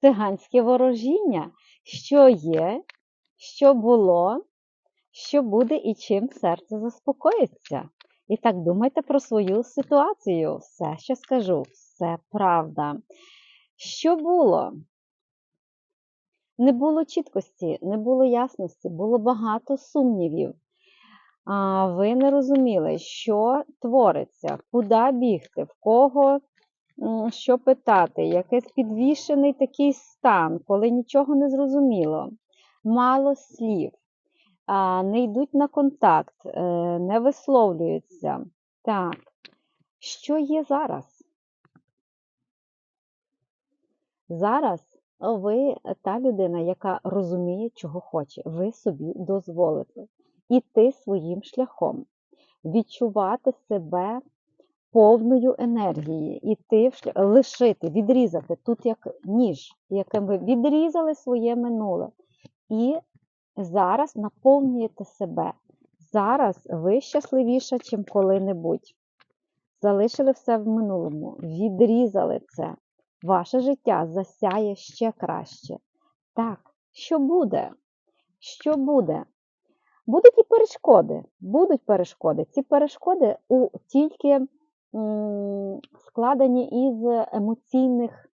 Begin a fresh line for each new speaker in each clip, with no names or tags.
циганське ворожіння, що є, що було, що буде і чим серце заспокоїться. І так думайте про свою ситуацію. Все, що скажу, все правда. Що було? Не було чіткості, не було ясності, було багато сумнівів. А, ви не розуміли, що твориться, куди бігти, в кого що питати, якийсь підвішений такий стан, коли нічого не зрозуміло, мало слів, не йдуть на контакт, е, не висловлюються. Так, що є зараз? Зараз ви та людина, яка розуміє, чого хоче. Ви собі дозволите іти своїм шляхом, відчувати себе повною енергії, іти в шлях, лишити, відрізати тут як ніж, яким ви відрізали своє минуле. І зараз наповнюєте себе. Зараз ви щасливіша, чим коли-небудь. Залишили все в минулому, відрізали це. Ваше життя засяє ще краще. Так, що буде? Що буде? Будуть і перешкоди. Будуть перешкоди. Ці перешкоди у, тільки складені із емоційних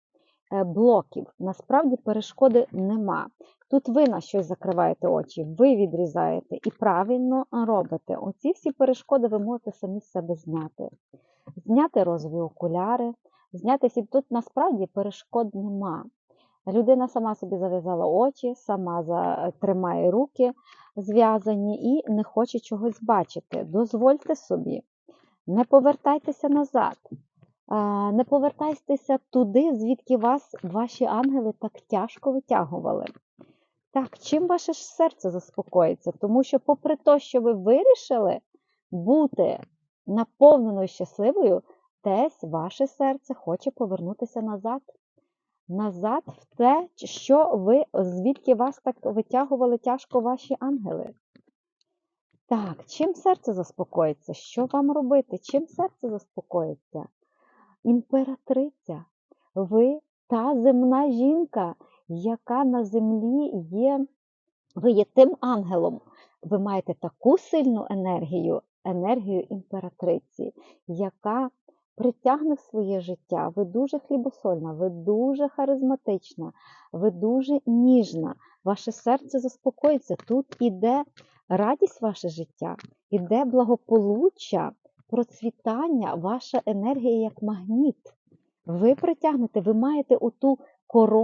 е, блоків. Насправді перешкоди нема. Тут ви на щось закриваєте очі, ви відрізаєте і правильно робите. Оці всі перешкоди ви можете самі з себе зняти. Зняти розові окуляри, зняти всі. Тут насправді перешкод нема. Людина сама собі зав'язала очі, сама за- тримає руки зв'язані і не хоче чогось бачити. Дозвольте собі, не повертайтеся назад, не повертайтеся туди, звідки вас ваші ангели так тяжко витягували. Так, чим ваше серце заспокоїться? Тому що, попри те, що ви вирішили бути наповненою щасливою, десь ваше серце хоче повернутися назад. Назад в те, що ви, звідки вас так витягували тяжко ваші ангели. Так, чим серце заспокоїться? Що вам робити? Чим серце заспокоїться? Імператриця, ви та земна жінка, яка на землі є, ви є тим ангелом. Ви маєте таку сильну енергію, енергію імператриці, яка притягне в своє життя. Ви дуже хлібосольна, ви дуже харизматична, ви дуже ніжна. Ваше серце заспокоїться. Тут іде радість ваше життя, іде благополуччя, процвітання, ваша енергія як магніт. Ви притягнете, ви маєте оту корону.